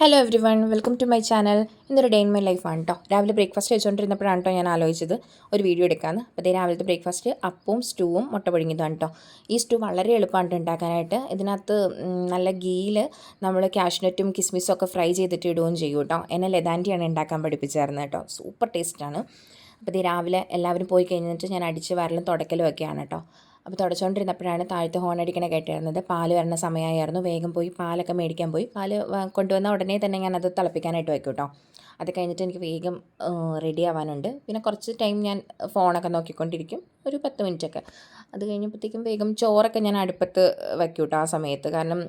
Hello everyone welcome to my channel ഇന്നൊരു day in my ലൈഫാണ് കേട്ടോ രാവിലെ ബ്രേക്ക്ഫാസ്റ്റ് വെച്ചുകൊണ്ടിരുന്നപ്പോഴാണ് കേട്ടോ ഞാൻ ആലോചിച്ചത്. ഒരു വീഡിയോ എടുക്കാമെന്ന് അപ്പോൾ രാവിലത്തെ ബ്രേക്ക്ഫാസ്റ്റ് അപ്പവും സ്റ്റൂവും മുട്ട പൊഴിഞ്ഞതാണ് കേട്ടോ ഈ സ്റ്റൂ വളരെ എളുപ്പമാണ് ഉണ്ടാക്കാനായിട്ട്. ഇതിനകത്ത് നല്ല ഗീയിൽ നമ്മൾ കാഷ്നറ്റും കിസ്മിസും ഒക്കെ ഫ്രൈ ചെയ്തിട്ട് ഇടുകയും ചെയ്യും കേട്ടോ എന്നെ ലെതാന്റിയാണ് ഉണ്ടാക്കാൻ പഠിപ്പിച്ചായിരുന്നത് കേട്ടോ സൂപ്പർ ടേസ്റ്റാണ്. അപ്പോൾ ഇത് രാവിലെ എല്ലാവരും പോയി കഴിഞ്ഞിട്ട് ഞാൻ അടിച്ച് വരലും തുടക്കലും ഒക്കെയാണ് കേട്ടോ അപ്പോൾ തുടച്ചുകൊണ്ടിരുന്നപ്പോഴാണ് താഴത്തെ ഹോൺ അടിക്കണ കേട്ടിരുന്നത്. പാൽ വരണ സമയമായിരുന്നു. വേഗം പോയി പാലൊക്കെ മേടിക്കാൻ പോയി. പാൽ കൊണ്ടുവന്ന ഉടനെ തന്നെ ഞാനത് തിളപ്പിക്കാനായിട്ട് വയ്ക്കും കേട്ടോ അത് കഴിഞ്ഞിട്ട് എനിക്ക് വേഗം റെഡി ആവാനുണ്ട്. പിന്നെ കുറച്ച് ടൈം ഞാൻ ഫോണൊക്കെ നോക്കിക്കൊണ്ടിരിക്കും. ഒരു പത്ത് മിനിറ്റൊക്കെ അത് കഴിഞ്ഞപ്പോഴത്തേക്കും വേഗം ചോറൊക്കെ ഞാൻ അടുപ്പത്ത് വയ്ക്കും കേട്ടോ ആ സമയത്ത്. കാരണം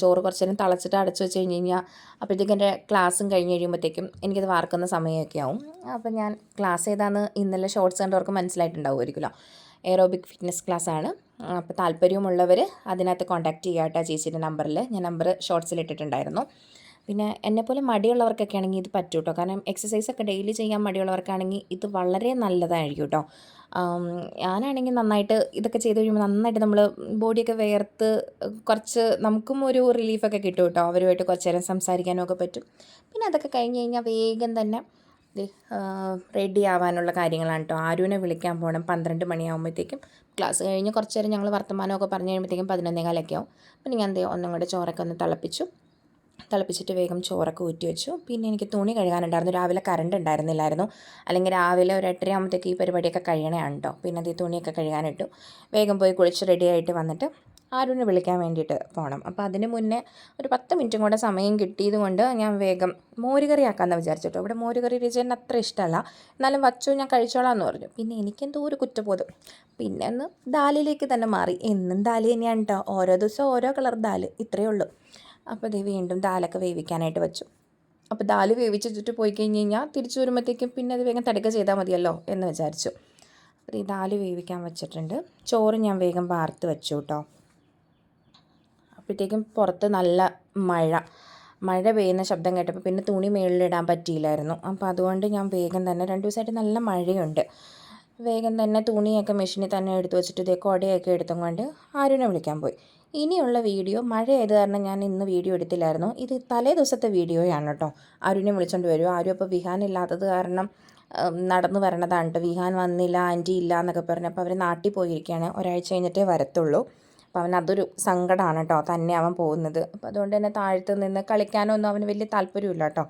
ചോറ് കുറച്ച് നേരം തിളച്ചിട്ട് അടച്ചു വെച്ച് കഴിഞ്ഞ് കഴിഞ്ഞാൽ അപ്പോഴത്തേക്കും എന്റെ ക്ലാസ്സും കഴിഞ്ഞ് കഴിയുമ്പോഴത്തേക്കും എനിക്കത് വാർക്കുന്ന സമയമൊക്കെ ആവും. അപ്പോൾ ഞാൻ ക്ലാസ് ഏതാണെന്ന് ഇന്നലെ ഷോർട്സ് കണ്ടവർക്ക് മനസ്സിലായിട്ടുണ്ടാവുമായിരിക്കുമല്ലോ. എയറോബിക് ഫിറ്റ്നസ് ക്ലാസ് ആണ് അപ്പോൾ താല്പര്യമുള്ളവർ അതിനകത്ത് കോൺടാക്ട് ചെയ്യുക കേട്ടോ ചേച്ചിയുടെ നമ്പറിൽ. ഞാൻ നമ്പർ ഷോർട്സിൽ ഇട്ടിട്ടുണ്ടായിരുന്നു. പിന്നെ എന്നെപ്പോലെ മടിയുള്ളവർക്കൊക്കെ ആണെങ്കിൽ ഇത് പറ്റും കേട്ടോ കാരണം എക്സസൈസ് ഒക്കെ ഡെയിലി ചെയ്യാൻ മടിയുള്ളവർക്കാണെങ്കിൽ ഇത് വളരെ നല്ലതായിരിക്കും കേട്ടോ. ഞാനാണെങ്കിൽ നന്നായിട്ട് ഇതൊക്കെ ചെയ്ത് കഴിയുമ്പോൾ നന്നായിട്ട് നമ്മൾ ബോഡിയൊക്കെ വേർത്ത് കുറച്ച് നമുക്കും ഒരു റിലീഫൊക്കെ കിട്ടും കേട്ടോ. അവരുമായിട്ട് കുറച്ച് നേരം സംസാരിക്കാനും ഒക്കെ പറ്റും. പിന്നെ അതൊക്കെ കഴിഞ്ഞ് കഴിഞ്ഞാൽ വേഗം തന്നെ റെഡി ആവാനുള്ള കാര്യങ്ങളാണ് കേട്ടോ ആരുവിനെ വിളിക്കാൻ പോകണം പന്ത്രണ്ട് മണിയാകുമ്പോഴത്തേക്കും ക്ലാസ് കഴിഞ്ഞ് കുറച്ച് നേരം ഞങ്ങൾ വർത്തമാനമൊക്കെ പറഞ്ഞു കഴിയുമ്പോഴത്തേക്കും പതിനൊന്നേ കാലൊക്കെ ആവും. അപ്പം ഞാൻ ദേ ഒന്നും കൂടെ ചോറൊക്കെ ഒന്ന് തിളപ്പിച്ചു. തിളപ്പിച്ചിട്ട് വേഗം ചോറൊക്കെ ഊറ്റി വെച്ചു. പിന്നെ എനിക്ക് തുണി കഴുകാനുണ്ടായിരുന്നു. രാവിലെ കറണ്ട് ഉണ്ടായിരുന്നില്ലായിരുന്നു. അല്ലെങ്കിൽ രാവിലെ ഒരു എട്ടര ആകുമ്പോഴത്തേക്ക് ഈ പരിപാടിയൊക്കെ കഴിയണേ ഉണ്ടോ പിന്നെ അത് തുണിയൊക്കെ കഴുകാനിട്ടു. വേഗം പോയി കുളിച്ച് റെഡിയായിട്ട് വന്നിട്ട് ആരുവിനെ വിളിക്കാൻ വേണ്ടിയിട്ട് പോകണം അപ്പോൾ അതിന് മുന്നേ ഒരു പത്ത് മിനിറ്റും കൂടെ സമയം കിട്ടിയത് കൊണ്ട് ഞാൻ വേഗം മോരുകറി ആക്കാമെന്ന് വിചാരിച്ചിട്ടോ. ഇവിടെ മോരുകറി രുചിന് അത്ര ഇഷ്ടമല്ല. എന്നാലും വച്ചു ഞാൻ കഴിച്ചോളാം എന്ന് പറഞ്ഞു. പിന്നെ എനിക്കെന്തോ ഒരു കുറ്റബോധം. പിന്നെ ഒന്ന് ദാലിലേക്ക് തന്നെ മാറി. എന്നും ദാൽ തന്നെയാണ് കേട്ടോ ഓരോ ദിവസം ഓരോ കളർ ദാൽ. ഇത്രയേ ഉള്ളൂ. അപ്പോൾ ഇത് വീണ്ടും ദാലൊക്കെ വേവിക്കാനായിട്ട് വെച്ചു. അപ്പോൾ ദാൽ വേവിച്ചിട്ട് പോയി കഴിഞ്ഞ് കഴിഞ്ഞാൽ തിരിച്ചു വരുമ്പോഴത്തേക്കും പിന്നെ അത് വേഗം തടുക്ക ചെയ്താൽ മതിയല്ലോ എന്ന് വിചാരിച്ചു. അപ്പോൾ ഈ ദാൽ വേവിക്കാൻ വെച്ചിട്ടുണ്ട്. ചോറ് ഞാൻ വേഗം വാർത്ത് വെച്ചു കേട്ടോ അപ്പോഴത്തേക്കും പുറത്ത് നല്ല മഴ. മഴ പെയ്യുന്ന ശബ്ദം കേട്ടപ്പോൾ പിന്നെ തുണി മേളിലിടാൻ പറ്റിയില്ലായിരുന്നു. അപ്പോൾ അതുകൊണ്ട് ഞാൻ വേഗം തന്നെ രണ്ട് ദിവസമായിട്ട് നല്ല മഴയുണ്ട്. വേഗം തന്നെ തുണിയൊക്കെ മെഷീനിൽ തന്നെ എടുത്തു വെച്ചിട്ട് ഇതേ കുടയൊക്കെ എടുത്തും കൊണ്ട് ആരുനെ വിളിക്കാൻ പോയി. ഇനിയുള്ള വീഡിയോ മഴ ആയത് കാരണം ഞാൻ ഇന്ന് വീഡിയോ എടുത്തില്ലായിരുന്നു. ഇത് തലേ ദിവസത്തെ വീഡിയോയാണ് കേട്ടോ. ആരുവിനെ വിളിച്ചോണ്ട് വരും. ആരും അപ്പോൾ വിഹാൻ ഇല്ലാത്തത് കാരണം നടന്നു വരണതാണ് കേട്ടോ. വിഹാൻ വന്നില്ല ആന്റി ഇല്ല എന്നൊക്കെ പറഞ്ഞപ്പോൾ അവർ നാട്ടിൽ പോയിരിക്കുകയാണ്. ഒരാഴ്ച കഴിഞ്ഞിട്ടേ വരത്തുള്ളൂ. അപ്പോൾ അവൻ അതൊരു സങ്കടമാണ് കേട്ടോ തന്നെ അവൻ പോകുന്നത്. അപ്പോൾ അതുകൊണ്ട് തന്നെ താഴത്ത് നിന്ന് കളിക്കാനൊന്നും അവന് വലിയ താല്പര്യമില്ല കേട്ടോ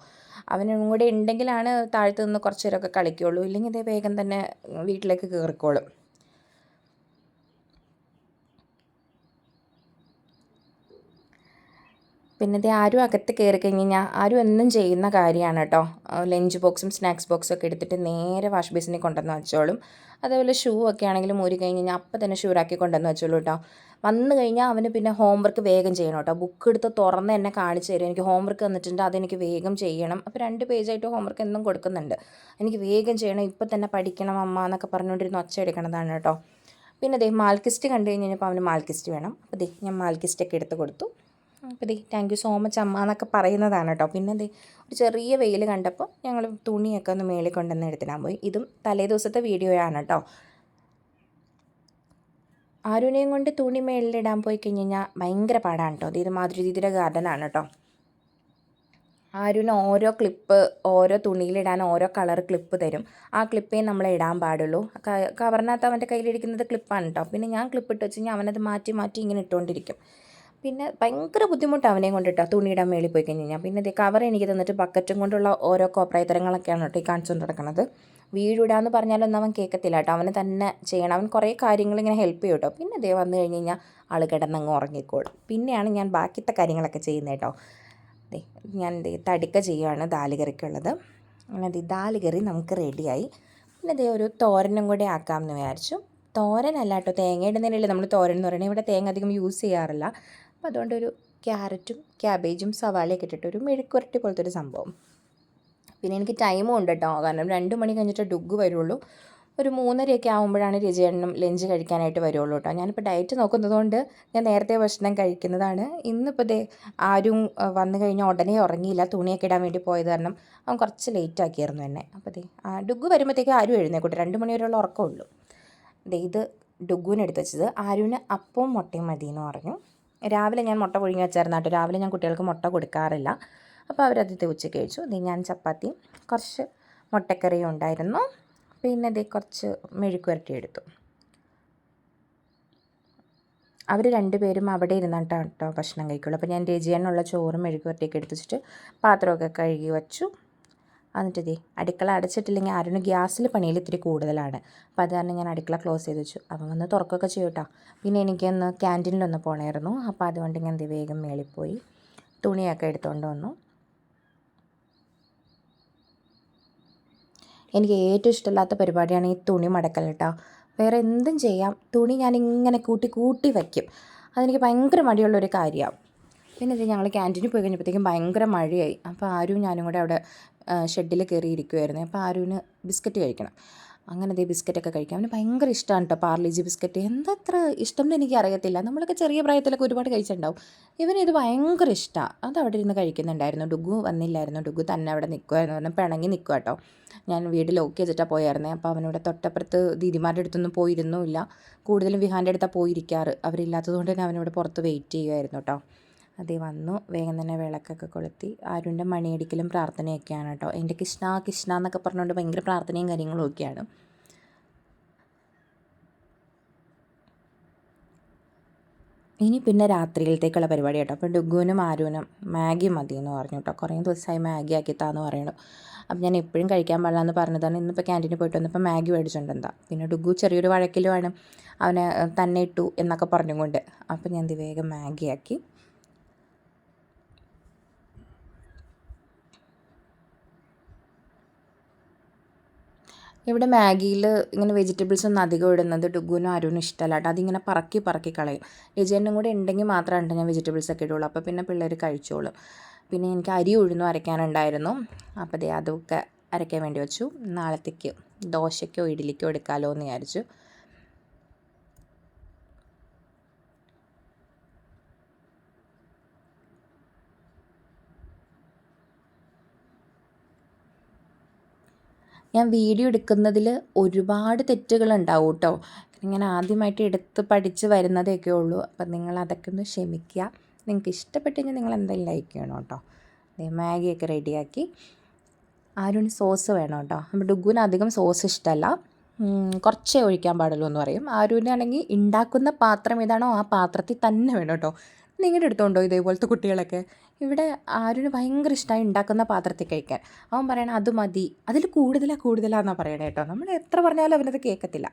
അവനും കൂടെ ഉണ്ടെങ്കിലാണ് താഴത്ത് നിന്ന് കുറച്ച് നേരമൊക്കെ കളിക്കുകയുള്ളൂ ഇല്ലെങ്കിൽ ഇതേ വേഗം തന്നെ വീട്ടിലേക്ക് കയറിക്കോളും. പിന്നെ ഇത് ആരും അകത്ത് കയറി കഴിഞ്ഞ് കഴിഞ്ഞാൽ ആരും എന്നും ചെയ്യുന്ന കാര്യമാണ് കേട്ടോ. ലഞ്ച് ബോക്സും സ്നാക്സ് ബോക്സും ഒക്കെ എടുത്തിട്ട് നേരെ വാഷ് ബേസിനിൽ കൊണ്ടുവന്ന് വെച്ചോളും. അതേപോലെ ഷൂ ഒക്കെ ആണെങ്കിലും ഊരി കഴിഞ്ഞ് കഴിഞ്ഞാൽ അപ്പം തന്നെ ഷൂറാക്കി കൊണ്ടുവന്ന് വെച്ചോളൂ കേട്ടോ. വന്നു കഴിഞ്ഞാൽ അവന് പിന്നെ ഹോംവർക്ക് വേഗം ചെയ്യണം കേട്ടോ. ബുക്ക് എടുത്ത് തുറന്ന് എന്നെ കാണിച്ചു തരും. എനിക്ക് ഹോംവർക്ക് തന്നിട്ടുണ്ട് അതെനിക്ക് വേഗം ചെയ്യണം. അപ്പോൾ രണ്ട് പേജായിട്ട് ഹോംവർക്ക് എന്നും കൊടുക്കുന്നുണ്ട്. എനിക്ക് വേഗം ചെയ്യണം ഇപ്പം തന്നെ പഠിക്കണം അമ്മ എന്നൊക്കെ പറഞ്ഞുകൊണ്ടിരുന്ന് ഒച്ച എടുക്കണതാണ് കേട്ടോ. പിന്നെ ദേ മാൽക്കിസ്റ്റ് കണ്ടു കഴിഞ്ഞ് കഴിഞ്ഞപ്പോൾ അവന് മാൽക്കിസ്റ്റ് വേണം. അപ്പോൾ ദേ ഞാൻ മാൽക്കിസ്റ്റൊക്കെ എടുത്ത് കൊടുത്തു. അപ്പോൾ ദേ താങ്ക് യു സോ മച്ച് അമ്മ എന്നൊക്കെ പറയുന്നതാണ് കേട്ടോ പിന്നെ ദേ ഒരു ചെറിയ വെയിൽ കണ്ടപ്പോൾ ഞങ്ങൾ തുണിയൊക്കെ ഒന്ന് മേളിൽ കൊണ്ടുവന്ന് എടുത്തിടാൻ പോയി. ഇതും തലേ ദിവസത്തെ വീഡിയോയാണ് കേട്ടോ ആരുനെയും കൊണ്ട് തുണി മേളിലിടാൻ പോയി കഴിഞ്ഞ് കഴിഞ്ഞാൽ ഭയങ്കര പാടാണ് കേട്ടോ ഇത് മാധുരി ദീദിയുടെ ഗാർഡനാണ് കേട്ടോ ആരുന് ഓരോ ക്ലിപ്പ് ഓരോ തുണിയിലിടാൻ ഓരോ കളർ ക്ലിപ്പ് തരും. ആ ക്ലിപ്പേ നമ്മൾ ഇടാൻ പാടുള്ളൂ. കവറിനകത്ത് അവന്റെ കയ്യിലിരിക്കുന്നത് ക്ലിപ്പാണ് കേട്ടോ പിന്നെ ഞാൻ ക്ലിപ്പ് ഇട്ട് വെച്ച് കഴിഞ്ഞാൽ അവനത് മാറ്റി മാറ്റി ഇങ്ങനെ ഇട്ടുകൊണ്ടിരിക്കും പിന്നെ ഭയങ്കര ബുദ്ധിമുട്ടാണ് അവനെയും കൊണ്ട് കേട്ടോ തുണിയിടാൻ മേളിൽ പോയി കഴിഞ്ഞ് കഴിഞ്ഞാൽ പിന്നെ ഇത് കവർ എനിക്ക് തന്നിട്ട് ബക്കറ്റും കൊണ്ടുള്ള ഓരോ കോപ്രായത്തരങ്ങളൊക്കെയാണ് കേട്ടോ ഈ കാണിച്ചുകൊണ്ട് നടക്കുന്നത് വീടിടാന്ന് പറഞ്ഞാലൊന്നും അവൻ കേൾക്കത്തില്ല കേട്ടോ. അവന് തന്നെ ചെയ്യണം. അവൻ കുറേ കാര്യങ്ങൾ ഇങ്ങനെ ഹെൽപ്പ് ചെയ്യും കേട്ടോ. പിന്നെ ദേ വന്നു കഴിഞ്ഞ് കഴിഞ്ഞാൽ ആൾ കിടന്നങ്ങ് ഉറങ്ങിക്കോളും. പിന്നെയാണ് ഞാൻ ബാക്കിത്തെ കാര്യങ്ങളൊക്കെ ചെയ്യുന്നത് കേട്ടോ. ഞാൻ തടിക്ക ചെയ്യുകയാണ് ദാലുകറിക്കുള്ളത് അങ്ങനെ ദാലുകറി നമുക്ക് റെഡിയായി. പിന്നെ ദേ ഒരു തോരനും കൂടി ആക്കാമെന്ന് വിചാരിച്ചു. തോരനല്ല കേട്ടോ തേങ്ങ ഇടുന്നതിനല്ലേ നമ്മൾ തോരൻ എന്ന് പറയുന്നത്. ഇവിടെ തേങ്ങ അധികം യൂസ് ചെയ്യാറില്ല. അപ്പോൾ അതുകൊണ്ട് ഒരു ക്യാരറ്റും ക്യാബേജും സവാളയൊക്കെ ഇട്ടിട്ട് ഒരു മെഴുക്കുരട്ടി പോലത്തെ ഒരു സംഭവം. പിന്നെ എനിക്ക് ടൈമും ഉണ്ട് കേട്ടോ. കാരണം രണ്ട് മണി കഴിഞ്ഞിട്ട് ഡുഗ് വരുള്ളൂ. ഒരു മൂന്നരയൊക്കെ ആകുമ്പോഴാണ് രജയണ്ണനും ലഞ്ച് കഴിക്കാനായിട്ട് വരുള്ളൂ കേട്ടോ. ഞാനിപ്പോൾ ഡയറ്റ് നോക്കുന്നത് കൊണ്ട് ഞാൻ നേരത്തെ ഭക്ഷണം കഴിക്കുന്നതാണ്. ഇന്നിപ്പോൾ ദേ ആരും വന്നു കഴിഞ്ഞാൽ ഉടനെ ഉറങ്ങിയില്ല. തുണിയൊക്കെ ഇടാൻ വേണ്ടി പോയത് കാരണം അവൻ കുറച്ച് ലേറ്റ് ആക്കിയായിരുന്നു എന്നെ. അപ്പോൾ ദേ ഡുഗ് വരുമ്പോഴത്തേക്ക് ആരും എഴുന്നേക്കൂട്ടെ രണ്ട് മണി വരെയുള്ള ഉറക്കമുള്ളൂ ദേ ഇത് ഡുഗുവിന് എടുത്ത് വെച്ചത്. ആരുവിന് അപ്പവും മുട്ടയും മതി എന്ന് പറഞ്ഞു. രാവിലെ ഞാൻ മുട്ട പുഴുങ്ങി വെച്ചായിരുന്നു കേട്ടോ. രാവിലെ ഞാൻ കുട്ടികൾക്ക് മുട്ട കൊടുക്കാറില്ല. അപ്പോൾ അവരതിഥി ഉച്ചയ്ക്ക് കഴിച്ചു. ഇത് ഞാൻ ചപ്പാത്തിയും കുറച്ച് മുട്ടക്കറിയും ഉണ്ടായിരുന്നു. പിന്നെ ഇത് കുറച്ച് മെഴുക്കുവരട്ടി എടുത്തു. അവർ രണ്ടുപേരും അവിടെ ഇരുന്നിട്ടാണ് കേട്ടോ ഭക്ഷണം കഴിക്കുള്ളൂ. അപ്പോൾ ഞാൻ രചിയാനുള്ള ചോറും മെഴുകുവരട്ടിയൊക്കെ എടുത്തു വെച്ചിട്ട് പാത്രമൊക്കെ കഴുകി വച്ചു. എന്നിട്ട് ദേ അടുക്കള അടച്ചിട്ടില്ലെങ്കിൽ അരുണ് ഗ്യാസിൽ പണിയിൽ ഇത്തിരി കൂടുതലാണ്. അപ്പോൾ അത് കാരണം ഞാൻ അടുക്കള ക്ലോസ് ചെയ്ത് വെച്ചു. അപ്പം വന്ന് തുറക്കൊക്കെ ചെയ്യട്ടോ പിന്നെ എനിക്കൊന്ന് ക്യാന്റീനിലൊന്ന് പോകണമായിരുന്നു അപ്പോൾ അതുകൊണ്ട് ഞാൻ ദേ വേഗം മേളിപ്പോയി പോയി തുണിയൊക്കെ എടുത്തുകൊണ്ട് വന്നു. എനിക്ക് ഏറ്റവും ഇഷ്ടമില്ലാത്ത പരിപാടിയാണ് ഈ തുണി മടക്കൽ കേട്ടോ. വേറെ എന്തും ചെയ്യാം. തുണി ഞാൻ ഇങ്ങനെ കൂട്ടി കൂട്ടി വയ്ക്കും. അതെനിക്ക് ഭയങ്കര മടിയുള്ളൊരു കാര്യമാണ് പിന്നെ ഇത് ഞങ്ങൾ ക്യാന്റീനിൽ പോയി കഴിഞ്ഞപ്പോഴത്തേക്കും ഭയങ്കര മഴയായി. അപ്പോൾ ആരും ഞാനും കൂടെ അവിടെ ഷെഡിൽ കയറിയിരിക്കുമായിരുന്നു അപ്പോൾ ആരുവിന് ബിസ്ക്കറ്റ് കഴിക്കണം. അങ്ങനെ ദേ ബിസ്ക്കറ്റൊക്കെ കഴിക്കാം അവന് ഭയങ്കര ഇഷ്ടമാണ് കേട്ടോ പാർലിജി ബിസ്ക്കറ്റ്. എന്തത്ര ഇഷ്ടം എന്ന് എനിക്ക് അറിയത്തില്ല നമ്മളൊക്കെ ചെറിയ പ്രായത്തിലൊക്കെ ഒരുപാട് കഴിച്ചിട്ടുണ്ടാവും. ഇവന് ഇത് ഭയങ്കര ഇഷ്ടമാണ് അത് അവിടെ ഇരുന്ന് കഴിക്കുന്നുണ്ടായിരുന്നു. ഡുഗു വന്നില്ലായിരുന്നു. ഡുഗു തന്നെ അവിടെ നിൽക്കുമായിരുന്നു പറഞ്ഞു പിണങ്ങി നിൽക്കുക കേട്ടോ ഞാൻ വീട് ലോക്ക് ചെയ്തിട്ടാണ് പോയായിരുന്നേ. അപ്പോൾ അവനിവിടെ തൊട്ടപ്പുറത്ത് ദീദിമാരുടെ അടുത്തൊന്നും പോയിരുന്നുമില്ല. കൂടുതലും വിഹാന്റെ അടുത്താണ് പോയിരിക്കാറ്. അവരില്ലാത്തത് കൊണ്ട് തന്നെ അവനിവിടെ പുറത്ത് വെയിറ്റ് ചെയ്യുമായിരുന്നു കേട്ടോ അതേ വന്നു. വേഗം തന്നെ വിളക്കൊക്കെ കൊളുത്തി. ആരുന്റെ മണിയടിക്കലും പ്രാർത്ഥനയൊക്കെയാണ് കേട്ടോ എന്റെ കൃഷ്ണ കൃഷ്ണ എന്നൊക്കെ പറഞ്ഞുകൊണ്ട് ഭയങ്കര പ്രാർത്ഥനയും കാര്യങ്ങളും ഒക്കെയാണ്. ഇനി പിന്നെ രാത്രിയിലത്തേക്കുള്ള പരിപാടി കേട്ടോ. അപ്പോൾ ഡുഗുവിനും ആരുവിനും മാഗി മതി എന്ന് പറഞ്ഞു കേട്ടോ കുറേ ദിവസമായി മാഗി ആക്കി താന്ന് പറയണു അപ്പം ഞാൻ എപ്പോഴും കഴിക്കാൻ പാടില്ല എന്ന് പറഞ്ഞതാണ്. ഇന്നിപ്പോൾ ക്യാന്റീനിൽ പോയിട്ട് വന്നപ്പോൾ മാഗി മേടിച്ചുകൊണ്ട് എന്താ പിന്നെ ഡുഗു ചെറിയൊരു വഴക്കിലുമാണ്. അവനെ തന്നെ ഇട്ടു എന്നൊക്കെ പറഞ്ഞുകൊണ്ട്. അപ്പം ഞാൻ വേഗം മാഗി ആക്കി. ഇവിടെ മാഗിയിൽ ഇങ്ങനെ വെജിറ്റബിൾസ് ഒന്നും അധികം ഇടുന്നത് ഡുഗുനും അരുണും ഇഷ്ടമല്ല കേട്ടോ. അതിങ്ങനെ പറക്കി പറക്കി കളയും. രജേനും കൂടെ ഉണ്ടെങ്കിൽ മാത്രമാണ് ഞാൻ വെജിറ്റബിൾസ് ഒക്കെ ഇടുള്ളൂ. അപ്പോൾ പിന്നെ പിള്ളേർ കഴിച്ചോളും. പിന്നെ എനിക്ക് അരി ഉഴുന്നു അരയ്ക്കാനുണ്ടായിരുന്നു. അപ്പോൾ ദേ അതൊക്കെ അരയ്ക്കാൻ വേണ്ടി വെച്ചു. നാളത്തേക്ക് ദോശയ്ക്കോ ഇഡ്ഡലിക്കോ എടുക്കാമല്ലോ എന്ന് വിചാരിച്ചു. ഞാൻ വീഡിയോ എടുക്കുന്നതിൽ ഒരുപാട് തെറ്റുകളുണ്ടാവും കേട്ടോ ഞാൻ ആദ്യമായിട്ട് എടുത്ത് പഠിച്ച് വരുന്നതൊക്കെ ഉള്ളൂ. അപ്പം നിങ്ങൾ അതൊക്കെ ഒന്ന് ക്ഷമിക്കുക. നിങ്ങൾക്ക് ഇഷ്ടപ്പെട്ടെങ്കിൽ നിങ്ങൾ എന്തായാലും ലൈക്ക് ചെയ്യണം കേട്ടോ. മാഗിയൊക്കെ റെഡിയാക്കി. ആരും സോസ് വേണം കേട്ടോ. നമ്മുടെ ഡുഗുവിന് അധികം സോസ് ഇഷ്ടമല്ല. കുറച്ചേ ഒഴിക്കാൻ പാടുള്ളൂ എന്ന് പറയും. ആരുവിനാണെങ്കിൽ ഉണ്ടാക്കുന്ന പാത്രം ഏതാണോ ആ പാത്രത്തിൽ തന്നെ വേണം കേട്ടോ. നിങ്ങളുടെ അടുത്തുണ്ടോ ഇതേപോലത്തെ കുട്ടികളൊക്കെ? ഇവിടെ ആരും ഭയങ്കര ഇഷ്ടമായി ഉണ്ടാക്കുന്ന പാത്രത്തിൽ കഴിക്കാൻ. അവൻ പറയണ അത് മതി. അതിൽ കൂടുതലാണ് കൂടുതലാണെന്നാണ് പറയണേ കേട്ടോ. നമ്മൾ എത്ര പറഞ്ഞാലും അവനത് കേൾക്കത്തില്ല.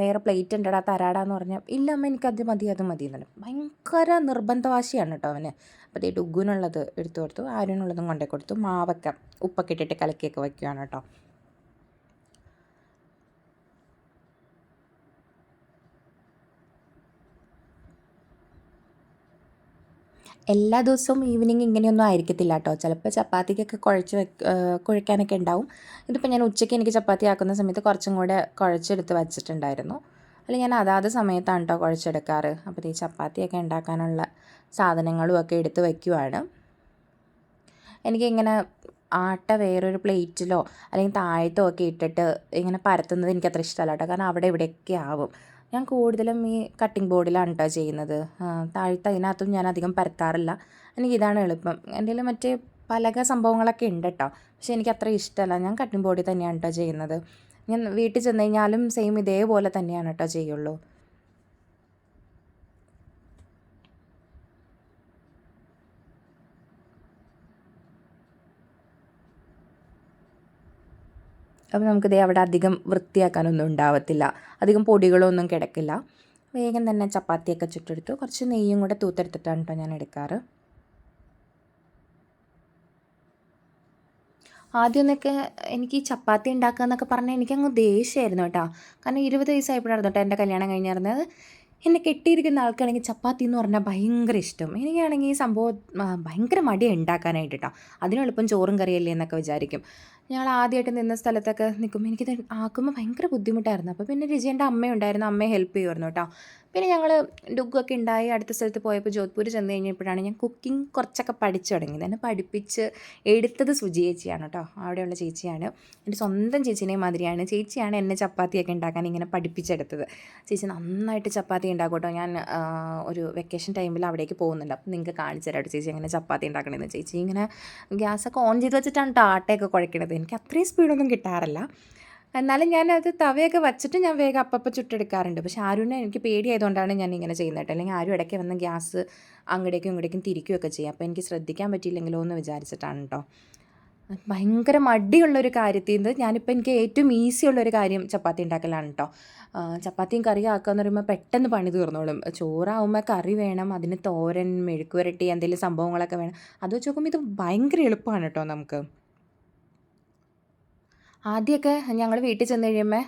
വേറെ പ്ലേറ്റ് ഉണ്ടടാ തരാടാന്ന് പറഞ്ഞാൽ ഇല്ല അമ്മ എനിക്ക് അത് മതി അത് മതി എന്നാലും ഭയങ്കര നിർബന്ധവാശിയാണ് കേട്ടോ അവന്. അപ്പോൾ ഡുഗുനുള്ളത് എടുത്തു കൊടുത്തു ആരുനുള്ളതും കൊണ്ടേ കൊടുത്തു മാവൊക്കെ ഉപ്പൊക്കെ ഇട്ടിട്ട് കലക്കിയൊക്കെ വയ്ക്കുകയാണ് കേട്ടോ. എല്ലാ ദിവസവും ഈവനിങ് ഇങ്ങനെയൊന്നും ആയിരിക്കത്തില്ല കേട്ടോ ചിലപ്പോൾ ചപ്പാത്തിക്കൊക്കെ കുഴച്ച് വെക്ക് കുഴക്കാനൊക്കെ ഉണ്ടാവും. ഇതിപ്പോൾ ഞാൻ ഉച്ചയ്ക്ക് എനിക്ക് ചപ്പാത്തി ആക്കുന്ന സമയത്ത് കുറച്ചും കൂടെ കുഴച്ചെടുത്ത് വച്ചിട്ടുണ്ടായിരുന്നു. അല്ല ഞാൻ അതാത് സമയത്താണ് കേട്ടോ കുഴച്ചെടുക്കാറ്. അപ്പോൾ ഈ ചപ്പാത്തിയൊക്കെ ഉണ്ടാക്കാനുള്ള സാധനങ്ങളും ഒക്കെ എടുത്ത് വയ്ക്കുവാണ് എനിക്കിങ്ങനെ ആട്ട വേറൊരു പ്ലേറ്റിലോ അല്ലെങ്കിൽ താഴത്തോ ഒക്കെ ഇട്ടിട്ട് ഇങ്ങനെ പരത്തുന്നത് എനിക്ക് ഇഷ്ടമല്ല കേട്ടോ കാരണം അവിടെ ഇവിടെയൊക്കെ ആവും. ഞാൻ കൂടുതലും ഈ കട്ടിംഗ് ബോർഡിലാണ് കേട്ടോ ചെയ്യുന്നത്. താഴത്തെ അതിനകത്തും ഞാൻ അധികം പരത്താറില്ല. എനിക്കിതാണ് എളുപ്പം. എന്റെ മറ്റേ പലക സംഭവങ്ങളൊക്കെ ഉണ്ട് കേട്ടോ പക്ഷെ എനിക്ക് അത്ര ഇഷ്ടമല്ല ഞാൻ കട്ടിംഗ് ബോർഡിൽ തന്നെയാണ് കേട്ടോ ചെയ്യുന്നത്. ഞാൻ വീട്ടിൽ ചെന്ന് കഴിഞ്ഞാലും സെയിം ഇതേപോലെ തന്നെയാണ് കേട്ടോ ചെയ്യുള്ളൂ. അപ്പോൾ നമുക്ക് ദേ അവിടെ അധികം വൃത്തിയാക്കാനൊന്നും ഉണ്ടാവത്തില്ല. അധികം പൊടികളൊന്നും കിടക്കില്ല. വേഗം തന്നെ ചപ്പാത്തിയൊക്കെ ചുട്ടെടുത്തു. കുറച്ച് നെയ്യും കൂടെ തൂത്തെടുത്തിട്ടാണ് കേട്ടോ ഞാൻ എടുക്കാറ്. ആദ്യമൊന്നൊക്കെ എനിക്ക് ഈ ചപ്പാത്തി ഉണ്ടാക്കുക എന്നൊക്കെ പറഞ്ഞാൽ എനിക്കങ്ങ് ദേഷ്യമായിരുന്നു കേട്ടോ. കാരണം ഇരുപത് വയസ്സായപ്പോഴായിരുന്നു കേട്ടോ എന്റെ കല്യാണം കഴിഞ്ഞിരുന്നത്. എന്നെ കെട്ടിയിരിക്കുന്ന ആൾക്കാണെങ്കിൽ ചപ്പാത്തി എന്ന് പറഞ്ഞാൽ ഭയങ്കര ഇഷ്ടം. എനിക്കാണെങ്കിൽ ഈ സംഭവം ഭയങ്കര മടി ഉണ്ടാക്കാനായിട്ട് കേട്ടോ അതിനെളുപ്പം ചോറും കറിയല്ലേ എന്നൊക്കെ വിചാരിക്കും. ഞങ്ങൾ ആദ്യമായിട്ട് നിന്ന സ്ഥലത്തൊക്കെ നിൽക്കുമ്പോൾ എനിക്ക് ആക്കുമ്പോൾ ഭയങ്കര ബുദ്ധിമുട്ടായിരുന്നു. അപ്പോൾ പിന്നെ രജിയന്റെ അമ്മയുണ്ടായിരുന്നു അമ്മയെ ഹെൽപ്പ് ചെയ്യുമായിരുന്നു കേട്ടോ. പിന്നെ ഞങ്ങൾ ഡുഗൊക്കെ ഉണ്ടായി. അടുത്ത സ്ഥലത്ത് പോയപ്പോൾ ജോധ്പൂർ ചെന്ന് കഴിഞ്ഞപ്പോഴാണ് ഞാൻ കുക്കിംഗ് കുറച്ചൊക്കെ പഠിച്ചു തുടങ്ങിയത് എന്നെ പഠിപ്പിച്ച് എടുത്തത് സുജി ചേച്ചിയാണ് കേട്ടോ. അവിടെയുള്ള ചേച്ചിയാണ്. എന്റെ സ്വന്തം ചേച്ചീനെ മാതിരിയാണ്. ചേച്ചിയാണ് എന്നെ ചപ്പാത്തിയൊക്കെ ഉണ്ടാക്കാൻ ഇങ്ങനെ പഠിപ്പിച്ചെടുത്തത്. ചേച്ചി നന്നായിട്ട് ചപ്പാത്തി ഉണ്ടാക്കും കേട്ടോ. ഞാൻ ഒരു വെക്കേഷൻ ടൈമിൽ അവിടേക്ക് പോകുന്നുണ്ട്. അപ്പോൾ നിങ്ങൾക്ക് കാണിച്ചു തരാം ചേച്ചി എങ്ങനെ ചപ്പാത്തി ഉണ്ടാക്കണമെന്ന് ചേച്ചി ഇങ്ങനെ ഗ്യാസൊക്കെ ഓൺ ചെയ്ത് വെച്ചിട്ടാണ് കേട്ടോ ആട്ടയൊക്കെ കുഴക്കണത്. എനിക്ക് അത്രയും സ്പീഡൊന്നും കിട്ടാറില്ല. എന്നാലും ഞാനത് തവയൊക്കെ വച്ചിട്ട് ഞാൻ വേഗം അപ്പപ്പം ചുട്ടെടുക്കാറുണ്ട്. പക്ഷേ ആരുവിനെ എനിക്ക് പേടിയായതുകൊണ്ടാണ് ഞാൻ ഇങ്ങനെ ചെയ്യുന്നത്. കേട്ടോ അല്ലെങ്കിൽ ആരും ഇടയ്ക്ക് വന്ന് ഗ്യാസ് അങ്ങടേക്കും ഇങ്ങടേക്കും തിരിക്കുകയൊക്കെ ചെയ്യും. അപ്പോൾ എനിക്ക് ശ്രദ്ധിക്കാൻ പറ്റിയില്ലെങ്കിലോ എന്ന് വിചാരിച്ചിട്ടാണ് കേട്ടോ. ഭയങ്കര മടിയുള്ളൊരു കാര്യത്തിൽ നിന്ന് ഞാനിപ്പോൾ എനിക്ക് ഏറ്റവും ഈസി ഉള്ളൊരു കാര്യം ചപ്പാത്തി ഉണ്ടാക്കലാണ് കേട്ടോ. ചപ്പാത്തിയും കറിയും ആക്കുക എന്ന് പറയുമ്പോൾ പെട്ടെന്ന് പണി തീർന്നോളും. ചോറാവുമ്പോൾ കറി വേണം അതിന് തോരൻ മെഴുക്ക് പുരട്ടി എന്തെങ്കിലും സംഭവങ്ങളൊക്കെ വേണം. അത് വെച്ച് നോക്കുമ്പോൾ ഇത് ഭയങ്കര എളുപ്പമാണ് കേട്ടോ നമുക്ക്. ആദ്യമൊക്കെ ഞങ്ങൾ വീട്ടിൽ ചെന്ന് കഴിയുമ്പോൾ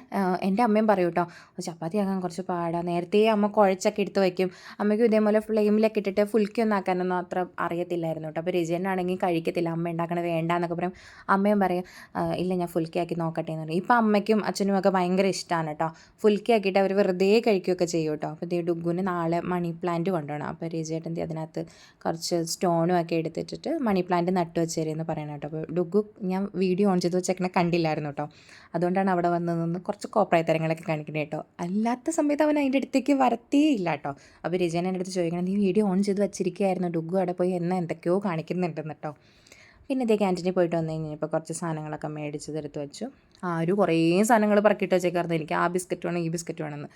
എന്റെ അമ്മയും പറയും കേട്ടോ ചപ്പാത്തി ആക്കാൻ കുറച്ച് പാടാ. നേരത്തെ അമ്മ കുഴച്ചൊക്കെ എടുത്ത് വയ്ക്കും. അമ്മയ്ക്കും ഇതേപോലെ ഫ്ലെയിമിലൊക്കെ ഇട്ടിട്ട് ഫുൽക്കി ഒന്നും ആക്കാനൊന്നും അത്ര അറിയത്തില്ലായിരുന്നു കേട്ടോ അപ്പോൾ രജനാണെങ്കിൽ കഴിക്കത്തില്ല. അമ്മ ഉണ്ടാക്കണത് വേണ്ട എന്നൊക്കെ പറയും. അമ്മയും പറയും ഇല്ല ഞാൻ ഫുൽക്കി ആക്കി നോക്കട്ടെ എന്ന് പറയും. ഇപ്പം അമ്മയ്ക്കും അച്ഛനും ഒക്കെ ഭയങ്കര ഇഷ്ടമാണ് കേട്ടോ ഫുൽക്കി ആക്കിയിട്ട് അവർ വെറുതെ കഴിക്കുകയൊക്കെ ചെയ്യും കേട്ടോ അപ്പോൾ ഇതേ ഡുഗുന് നാളെ മണി പ്ലാന്റ് കൊണ്ടുപോകണം അപ്പോൾ രജേട്ടൻ ദേ അതിനകത്ത് കുറച്ച് സ്റ്റോണും ഒക്കെ എടുത്തിട്ടിട്ട് മണി പ്ലാന്റ് നട്ടു വെച്ചേരെന്ന് പറയണം കേട്ടോ അപ്പോൾ ഡുഗു ഞാൻ വീഡിയോ ഓൺ ചെയ്ത് വെച്ചേക്കണ കണ്ടില്ലായിരുന്നു. കേട്ടോ. അതുകൊണ്ടാണ് അവിടെ വന്ന് നിന്ന് കുറച്ച് കോപ്രായ തരങ്ങളൊക്കെ കാണിക്കണേ കേട്ടോ. അല്ലാത്ത സമയത്ത് അവൻ അതിന്റെ അടുത്തേക്ക് വരത്തേ ഇല്ല കേട്ടോ. അപ്പോൾ രജന എന്റെ അടുത്ത് ചോദിക്കണം നീ വീഡിയോ ഓൺ ചെയ്ത് വെച്ചിരിക്കുകയായിരുന്നു? ഡുഗു അവിടെ പോയി എന്നെ എന്തൊക്കെയോ കാണിക്കുന്നുണ്ടെന്ന് കേട്ടോ. പിന്നെ ഇതേ ക്യാന്റീനിൽ പോയിട്ട് വന്നു കഴിഞ്ഞപ്പോൾ കുറച്ച് സാധനങ്ങളൊക്കെ മേടിച്ച് എടുത്ത് വെച്ചു. ആരും കുറേ സാധനങ്ങൾ പറക്കിയിട്ട് വെച്ചേക്കായിരുന്നു. എനിക്ക് ആ ബിസ്ക്കറ്റ് വേണം ഈ ബിസ്ക്കറ്റ് വേണമെന്ന്.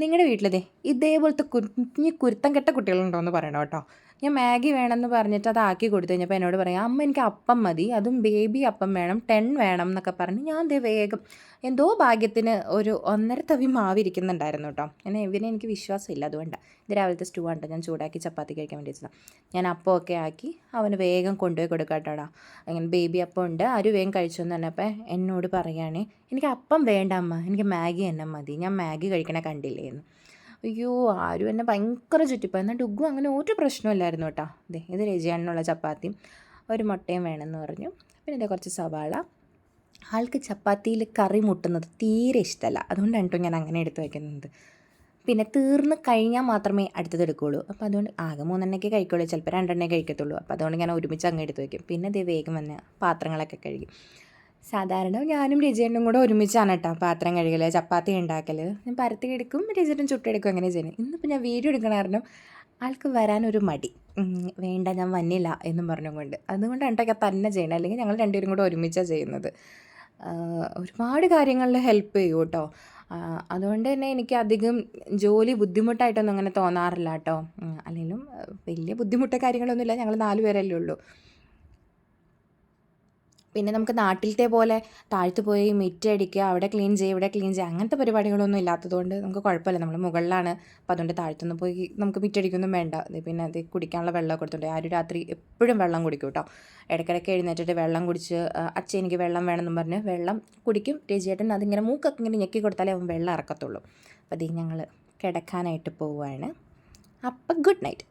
നിങ്ങളുടെ വീട്ടിലതേ ഇതേപോലത്തെ കുഞ്ഞ് കുരുത്തം കെട്ട കുട്ടികളുണ്ടോ എന്ന് പറയണം കേട്ടോ. ഞാൻ മാഗി വേണമെന്ന് പറഞ്ഞിട്ട് അത് ആക്കി കൊടുത്തു കഴിഞ്ഞപ്പോൾ എന്നോട് പറയാം അമ്മ എനിക്ക് അപ്പം മതി. അതും ബേബി അപ്പം വേണം ടെൻ വേണം എന്നൊക്കെ പറഞ്ഞ് ഞാൻ ദേ വേഗം എന്തോ ഭാഗ്യത്തിന് ഒരു ഒന്നര തവി മാവിരിക്കുന്നുണ്ടായിരുന്നു കേട്ടോ എന്നെ ഇവനെ എനിക്ക് വിശ്വാസമില്ല അതുകൊണ്ട്. ഇത് രാവിലത്തെ സ്റ്റൂ ആണ് ഞാൻ ചൂടാക്കി ചപ്പാത്തി കഴിക്കാൻ വേണ്ടി വെച്ചതാണ് ഞാൻ അപ്പമൊക്കെ ആക്കി അവന് വേഗം കൊണ്ടുപോയി കൊടുക്കാട്ടോടാ അങ്ങനെ ബേബി അപ്പം ഉണ്ട്. ആരും വേഗം കഴിച്ചു എന്ന് പറഞ്ഞപ്പോൾ എന്നോട് പറയുകയാണേ എനിക്ക് അപ്പം വേണ്ട അമ്മ. എനിക്ക് മാഗി തന്നെ മതി. ഞാൻ മാഗി കഴിക്കണ കണ്ടില്ലേ എന്ന് അയ്യോ ആരും എന്നെ ഭയങ്കര ചുറ്റിപ്പോയി എന്നാൽ ഡുഗു അങ്ങനെ ഒരു പ്രശ്നമില്ലായിരുന്നു കേട്ടോ. അതെ ഇത് രചിയാണെന്നുള്ള ചപ്പാത്തിയും ഒരു മുട്ടയും വേണമെന്ന് പറഞ്ഞു. പിന്നെ ഇതേ കുറച്ച് സവാള. ആൾക്ക് ചപ്പാത്തിയിൽ കറി മുട്ടുന്നത് തീരെ ഇഷ്ടമല്ല അതുകൊണ്ടാണ് കേട്ടോ ഞാൻ അങ്ങനെ എടുത്ത് വയ്ക്കുന്നത്. പിന്നെ തീർന്ന് കഴിഞ്ഞാൽ മാത്രമേ അടുത്തത് എടുക്കുകയുള്ളൂ. അപ്പോൾ അതുകൊണ്ട് ആകെ മൂന്നെണ്ണയ്ക്ക് കഴിക്കുള്ളൂ ചിലപ്പോൾ രണ്ടെണ്ണേ കഴിക്കത്തുള്ളൂ. അപ്പോൾ അതുകൊണ്ട് ഞാൻ ഒരുമിച്ച് അങ്ങ് എടുത്ത് വയ്ക്കും. പിന്നെ ഇത് വേഗം വന്ന് പാത്രങ്ങളൊക്കെ കഴുകി. സാധാരണ ഞാനും രജിയേട്ടനും കൂടെ ഒരുമിച്ചാണ് കേട്ടോ പാത്രം കഴുകൽ ചപ്പാത്തി ഉണ്ടാക്കൽ ഞാൻ പരത്തി എടുക്കും രജിയേട്ടൻ ചുട്ടെടുക്കും അങ്ങനെ ചെയ്യുന്നത് ഇന്നിപ്പോൾ ഞാൻ വീഡിയോ എടുക്കണ കാരണം ആൾക്ക് വരാനൊരു മടി. വേണ്ട ഞാൻ വന്നില്ല എന്നും പറഞ്ഞുകൊണ്ട്. അതുകൊണ്ടാണ് കേട്ടോ തന്നെ ചെയ്യണം അല്ലെങ്കിൽ ഞങ്ങൾ രണ്ടുപേരും കൂടെ ഒരുമിച്ചാണ് ചെയ്യുന്നത്. ഒരുപാട് കാര്യങ്ങളിൽ ഹെൽപ്പ് ചെയ്യും കേട്ടോ അതുകൊണ്ട് തന്നെ എനിക്ക് അധികം ജോലി ബുദ്ധിമുട്ടായിട്ടൊന്നും അങ്ങനെ തോന്നാറില്ല കേട്ടോ അല്ലെങ്കിലും വലിയ ബുദ്ധിമുട്ടോ കാര്യങ്ങളൊന്നുമില്ല. ഞങ്ങൾ നാല് പേരല്ലേ ഉള്ളൂ. പിന്നെ നമുക്ക് നാട്ടിലത്തെ പോലെ താഴ്ത്തു പോയി മിറ്റടിക്കുക അവിടെ ക്ലീൻ ചെയ്യുക ഇവിടെ ക്ലീൻ ചെയ്യുക അങ്ങനത്തെ പരിപാടികളൊന്നും ഇല്ലാത്തതുകൊണ്ട് നമുക്ക് കുഴപ്പമില്ല. നമ്മൾ മുകളിലാണ്. അപ്പോൾ അതുകൊണ്ട് താഴ്ത്തുനിന്ന് പോയി നമുക്ക് മിറ്റടിക്കൊന്നും വേണ്ട. പിന്നെ അത് കുടിക്കാനുള്ള വെള്ളം കൊടുത്തിട്ടുണ്ട് ആരും രാത്രി എപ്പോഴും വെള്ളം കുടിക്കും കേട്ടോ. ഇടയ്ക്കിടയ്ക്ക് എഴുന്നേറ്റിട്ട് വെള്ളം കുടിച്ച് അച്ഛൻ എനിക്ക് വെള്ളം വേണമെന്നും പറഞ്ഞ് വെള്ളം കുടിക്കും. രജിയേട്ടൻ അതിങ്ങനെ മൂക്കൊക്കെ ഇങ്ങനെ ഞെക്കി കൊടുത്താലേ അവൻ വെള്ളം ഇറക്കത്തുള്ളൂ അപ്പോൾ അത് ഞങ്ങൾ കിടക്കാനായിട്ട് പോവുകയാണ്. അപ്പം ഗുഡ് നൈറ്റ്